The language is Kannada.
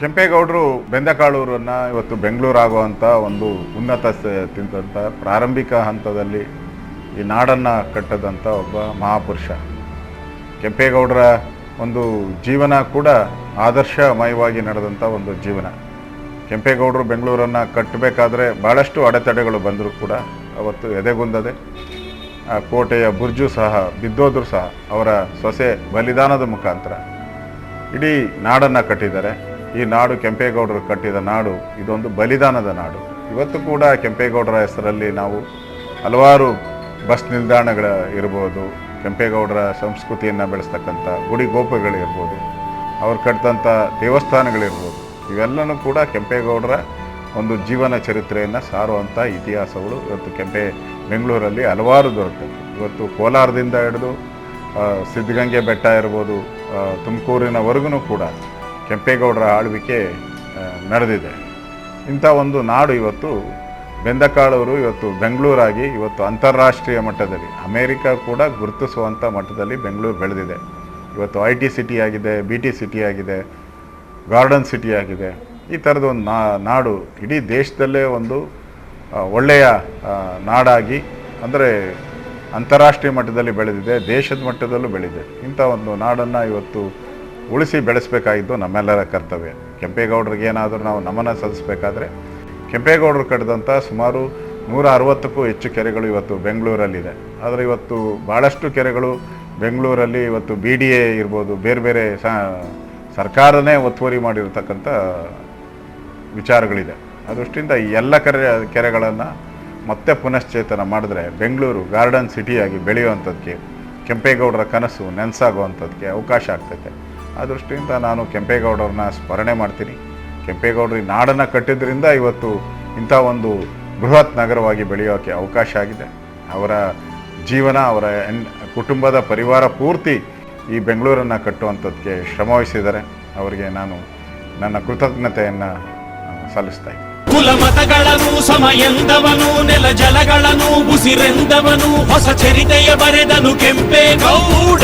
ಕೆಂಪೇಗೌಡರು ಬೆಂದಕಾಳೂರನ್ನು ಇವತ್ತು ಬೆಂಗಳೂರು ಆಗುವಂಥ ಒಂದು ಉನ್ನತ ತಿಂತಂಥ ಪ್ರಾರಂಭಿಕ ಹಂತದಲ್ಲಿ ಈ ನಾಡನ್ನು ಕಟ್ಟದಂಥ ಒಬ್ಬ ಮಹಾಪುರುಷ. ಕೆಂಪೇಗೌಡರ ಒಂದು ಜೀವನ ಕೂಡ ಆದರ್ಶಮಯವಾಗಿ ನಡೆದಂಥ ಒಂದು ಜೀವನ. ಕೆಂಪೇಗೌಡರು ಬೆಂಗಳೂರನ್ನು ಕಟ್ಟಬೇಕಾದ್ರೆ ಭಾಳಷ್ಟು ಅಡೆತಡೆಗಳು ಬಂದರೂ ಕೂಡ ಅವತ್ತು ಎದೆಗುಂದದೆ, ಆ ಕೋಟೆಯ ಬುರ್ಜು ಸಹ, ಬಿದ್ದೋದ್ರೂ ಸಹ ಅವರ ಸೊಸೆ ಬಲಿದಾನದ ಮುಖಾಂತರ ಇಡೀ ನಾಡನ್ನು ಕಟ್ಟಿದ್ದಾರೆ. ಈ ನಾಡು ಕೆಂಪೇಗೌಡರು ಕಟ್ಟಿದ ನಾಡು, ಇದೊಂದು ಬಲಿದಾನದ ನಾಡು. ಇವತ್ತು ಕೂಡ ಕೆಂಪೇಗೌಡರ ಹೆಸರಲ್ಲಿ ನಾವು ಹಲವಾರು ಬಸ್ ನಿಲ್ದಾಣಗಳ ಇರ್ಬೋದು, ಕೆಂಪೇಗೌಡರ ಸಂಸ್ಕೃತಿಯನ್ನು ಬೆಳೆಸ್ತಕ್ಕಂಥ ಗುಡಿ ಗೋಪುರಗಳಿರ್ಬೋದು ಅವ್ರು ಕಟ್ಟಿದಂಥ ದೇವಸ್ಥಾನಗಳಿರ್ಬೋದು, ಇವೆಲ್ಲನೂ ಕೂಡ ಕೆಂಪೇಗೌಡರ ಒಂದು ಜೀವನ ಚರಿತ್ರೆಯನ್ನು ಸಾರುವಂಥ ಇತಿಹಾಸಗಳು ಇವತ್ತು ಕೆಂಪೆ, ಬೆಂಗಳೂರಲ್ಲಿ ಹಲವಾರು ದೊರಕುತ್ತೆ ಇವತ್ತು ಕೋಲಾರದಿಂದ ಹಿಡಿದು ಸಿದ್ಧಗಂಗೆ ಬೆಟ್ಟ ಇರ್ಬೋದು ತುಮಕೂರಿನವರೆಗೂ ಕೂಡ ಕೆಂಪೇಗೌಡರ ಆಳ್ವಿಕೆ ನಡೆದಿದೆ. ಇಂಥ ಒಂದು ನಾಡು ಇವತ್ತು ಬೆಂದಕಾಳವರು ಇವತ್ತು ಬೆಂಗಳೂರಾಗಿ, ಇವತ್ತು ಅಂತಾರಾಷ್ಟ್ರೀಯ ಮಟ್ಟದಲ್ಲಿ, ಅಮೇರಿಕ ಕೂಡ ಗುರುತಿಸುವಂಥ ಮಟ್ಟದಲ್ಲಿ ಬೆಂಗಳೂರು ಬೆಳೆದಿದೆ. ಇವತ್ತು ಐ ಟಿ ಸಿಟಿ ಆಗಿದೆ, ಬಿ ಟಿ ಸಿಟಿ ಆಗಿದೆ, ಗಾರ್ಡನ್ ಸಿಟಿ ಆಗಿದೆ. ಈ ಥರದ ಒಂದು ನಾಡು ಇಡೀ ದೇಶದಲ್ಲೇ ಒಂದು ಒಳ್ಳೆಯ ನಾಡಾಗಿ, ಅಂದರೆ ಅಂತಾರಾಷ್ಟ್ರೀಯ ಮಟ್ಟದಲ್ಲಿ ಬೆಳೆದಿದೆ, ದೇಶದ ಮಟ್ಟದಲ್ಲೂ ಬೆಳೆದಿದೆ. ಇಂಥ ಒಂದು ನಾಡನ್ನು ಇವತ್ತು ಉಳಿಸಿ ಬೆಳೆಸಬೇಕಾಗಿದ್ದು ನಮ್ಮೆಲ್ಲರ ಕರ್ತವ್ಯ. ಕೆಂಪೇಗೌಡರಿಗೆ ಏನಾದರೂ ನಾವು ನಮನ ಸಲ್ಲಿಸಬೇಕಾದ್ರೆ ಕೆಂಪೇಗೌಡರು ಕಟ್ಟಿದಂಥ ಸುಮಾರು ನೂರ ಅರವತ್ತಕ್ಕೂ ಹೆಚ್ಚು ಕೆರೆಗಳು ಇವತ್ತು ಬೆಂಗಳೂರಲ್ಲಿದೆ. ಆದರೆ ಇವತ್ತು ಭಾಳಷ್ಟು ಕೆರೆಗಳು ಬೆಂಗಳೂರಲ್ಲಿ ಇವತ್ತು ಬಿ ಡಿ ಎ ಇರ್ಬೋದು, ಬೇರೆ ಬೇರೆ ಸರ್ಕಾರನೇ ಒತ್ತುವರಿ ಮಾಡಿರತಕ್ಕಂಥ ವಿಚಾರಗಳಿದೆ. ಆ ದೃಷ್ಟಿಯಿಂದ ಈ ಎಲ್ಲ ಕೆರೆ, ಕೆರೆಗಳನ್ನು ಮತ್ತೆ ಪುನಶ್ಚೇತನ ಮಾಡಿದ್ರೆ ಬೆಂಗಳೂರು ಗಾರ್ಡನ್ ಸಿಟಿಯಾಗಿ ಬೆಳೆಯುವಂಥದ್ದಕ್ಕೆ ಕೆಂಪೇಗೌಡರ ಕನಸು ನೆನಸಾಗುವಂಥದ್ದಕ್ಕೆ ಅವಕಾಶ ಆಗ್ತೈತೆ. ಆ ದೃಷ್ಟಿಯಿಂದ ನಾನು ಕೆಂಪೇಗೌಡರನ್ನ ಸ್ಮರಣೆ ಮಾಡ್ತೀನಿ. ಕೆಂಪೇಗೌಡರು ಈ ನಾಡನ್ನು ಕಟ್ಟಿದ್ರಿಂದ ಇವತ್ತು ಇಂಥ ಒಂದು ಬೃಹತ್ ನಗರವಾಗಿ ಬೆಳೆಯೋಕ್ಕೆ ಅವಕಾಶ ಆಗಿದೆ. ಅವರ ಜೀವನ, ಅವರ ಕುಟುಂಬದ ಪರಿವಾರ ಪೂರ್ತಿ ಈ ಬೆಂಗಳೂರನ್ನು ಕಟ್ಟುವಂಥದ್ದಕ್ಕೆ ಶ್ರಮವಹಿಸಿದ್ದಾರೆ ಅವರಿಗೆ ನಾನು ನನ್ನ ಕೃತಜ್ಞತೆಯನ್ನು ಸಲ್ಲಿಸ್ತಾ ಇದ್ದೀನಿ. ಕುಲ ಮತಗಳನ್ನು ಸಮಯಂದವನು, ನೆಲ ಜಲಗಳನ್ನು, ಉಸಿರೆಂದವನು, ಹೊಸ ಚರಿತೆಯ ಬರೆದನು ಕೆಂಪೇಗೌಡ.